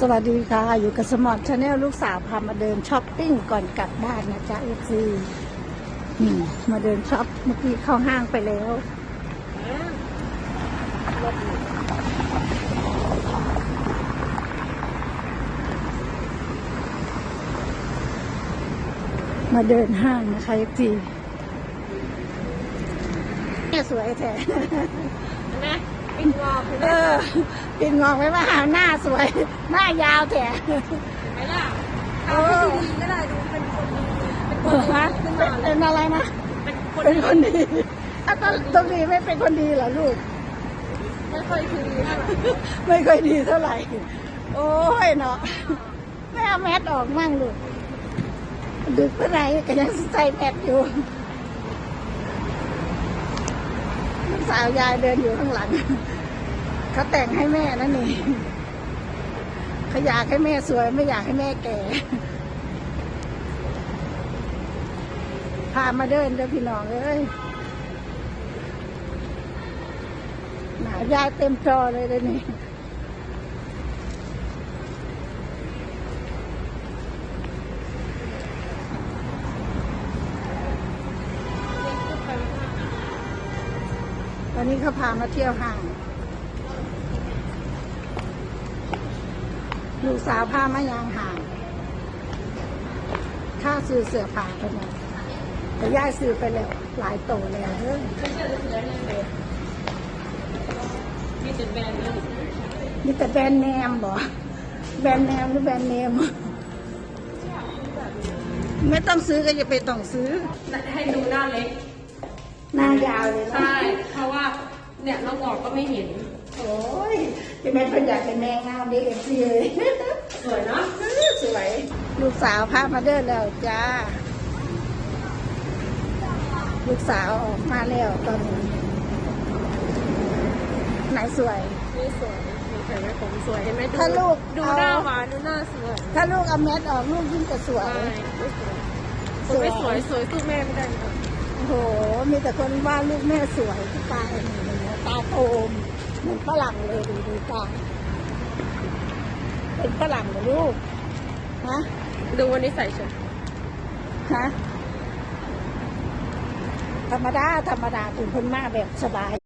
สวัสดีค่ะ อยู่กับสมอลชาแนลลูกสาวพามาเดินช้อปปิ้งก่อนกลับบ้านนะจ๊ะเอฟซีนี่มาเดินช็อปเมื่อกี้เข้าห้างไปแล้วมาเดินห้างนะคะเอฟซีแม่สวยแท้นะ ปิงวอลคือเออปินงองไว้ว่าหาหน้าสวย หน้ายาวแท้ไหมล่ะเอเอาอดีๆก็ได้ดูเป็นคนดีเออฮะเป็นอะไรนะเป็นคนเป็นคนดีถ้าตอนตรงนี้ไม่เป็นคนดีเหรอลูก ไม่ค่อยคือดีเท่าไหร่ไม่ค่อยดีเท่าไหร่ โอ้ยเนาะไม่เอาแมสออกมั่งลูกดึกเมื่อไหร่ก็ยังใส่แมสอยู่ลูก สาวยายเดินอยู่ข้างหลัง เขาแต่งให้แม่นั่นนี่เขาอยากให้แม่สวยไม่อยากให้แม่แก่ พามาเดินเด้อพี่น้องเอ้ยหนายายเต็มจอเลยเลยนี่ ตอนนี้เขาพามาเที่ยวห้าง ลูกสาวพามายางห่างค่าซื้อเสื้อผ้าไปหน่อยแต่ย่ายซื้อไปแล้วหลายโตแล้วเฮ้ยมีจุดแบนเลยมีแต่แบรนด์เนมบ่แบรนด์เนมหรือแบรนด์เนมไม่ต้องซื้อก็อย่าไปต้องซื้อ ให้ดูหน้าเล็ก หน้ายาวเลยนะ ใช่เพราะว่า เนี่ยเราบอกก็ไม่เห็น โอ้ยจะเป็นคนอยากเป็นแม่งามดีเอฟซีเลยสวยเนาะสวยลูกสาวพามาเดินแล้วจ้า ลูกสาวออกมาแล้วตอนนี้ไหนสวย นี่สวยมีแต่ไม่ผมสวยเห็นไหมดูถ้าลูกดูเอาหน้าหวานดูหน้าสวยถ้าลูกเอาแมสออกลูกยิ่งจะสวยใช่ไม่สวยสวยสวยสู้แม่ไม่ได้ค่ะโอ้โห มีแต่คนว่าลูกแม่สวยที่ตาเองเนี่ยตา โตมเหมือนฝรั่งเลยดูดูตาเป็นฝรั่งเหรอลูกฮะดูวันนี้ใส่ชุดฮะธรรมดา ธรรมดาถึงคนมาแบบสบาย